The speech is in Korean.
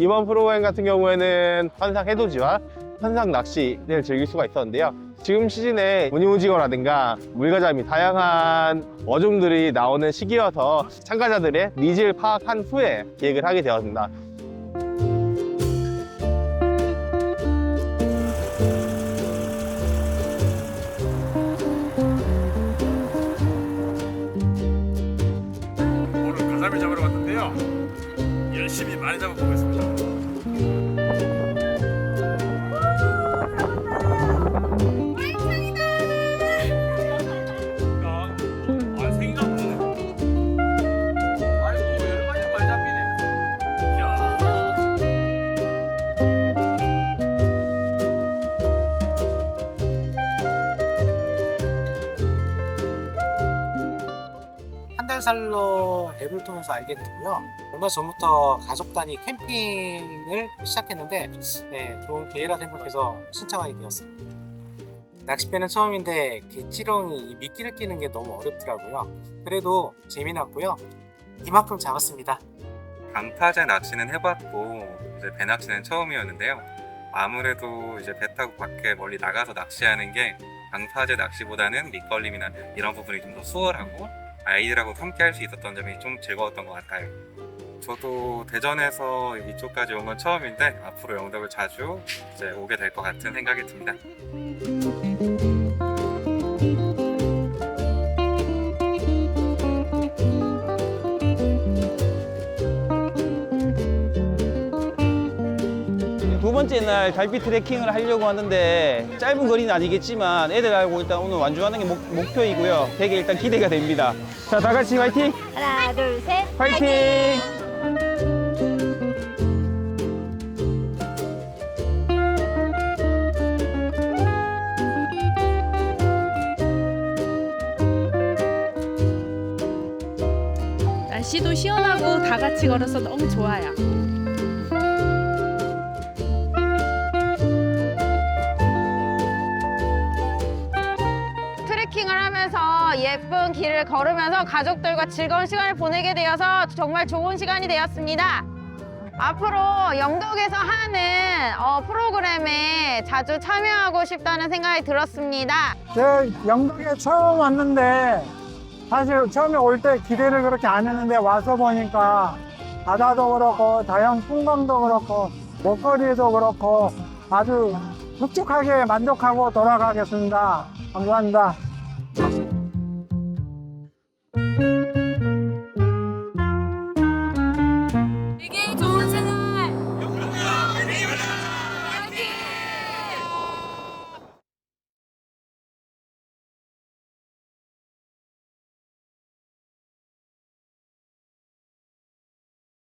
이번 프로그램 같은 경우에는 환상 해돋이와 환상 낚시를 즐길 수가 있었는데요. 지금 시즌에 무늬오징어라든가 물가자미 다양한 어종들이 나오는 시기여서 참가자들의 니즈를 파악한 후에 기획을 하게 되었습니다. 오늘 가자미 잡으러 왔는데요. 열심히 많이 잡아보겠습니다. 한 달 살로 앱을 통해서 알게 됐고요. 얼마 전부터 가족 단위 캠핑을 시작했는데 네, 좋은 기회라 생각해서 신청하게 되었습니다. 낚싯배는 처음인데 개치렁이 이 미끼를 끼는 게 너무 어렵더라고요. 그래도 재미났고요. 이만큼 잡았습니다. 방파제 낚시는 해봤고 이제 배 낚시는 처음이었는데요. 아무래도 이제 배 타고 밖에 멀리 나가서 낚시하는 게 방파제 낚시보다는 밑걸림이나 이런 부분이 좀 더 수월하고 아이들하고 함께 할 수 있었던 점이 좀 즐거웠던 것 같아요. 저도 대전에서 이쪽까지 온 건 처음인데 앞으로 영덕을 자주 이제 오게 될 것 같은 생각이 듭니다. 번째 날 달빛 트레킹을 하려고 하는데 짧은 거리는 아니겠지만 애들하고 일단 오늘 완주하는 게 목, 목표이고요. 되게 일단 기대가 됩니다. 자, 다 같이 화이팅! 하나, 둘, 셋. 화이팅! 날씨도 시원하고 다 같이 걸어서 너무 좋아요. 트레킹을 하면서 예쁜 길을 걸으면서 가족들과 즐거운 시간을 보내게 되어서 정말 좋은 시간이 되었습니다. 앞으로 영덕에서 하는 어, 프로그램에 자주 참여하고 싶다는 생각이 들었습니다. 제가 영덕에 처음 왔는데 사실 처음에 올 때 기대를 그렇게 안 했는데 와서 보니까 바다도 그렇고 자연 풍광도 그렇고 먹거리도 그렇고 아주 흡족하게 만족하고 돌아가겠습니다. 감사합니다.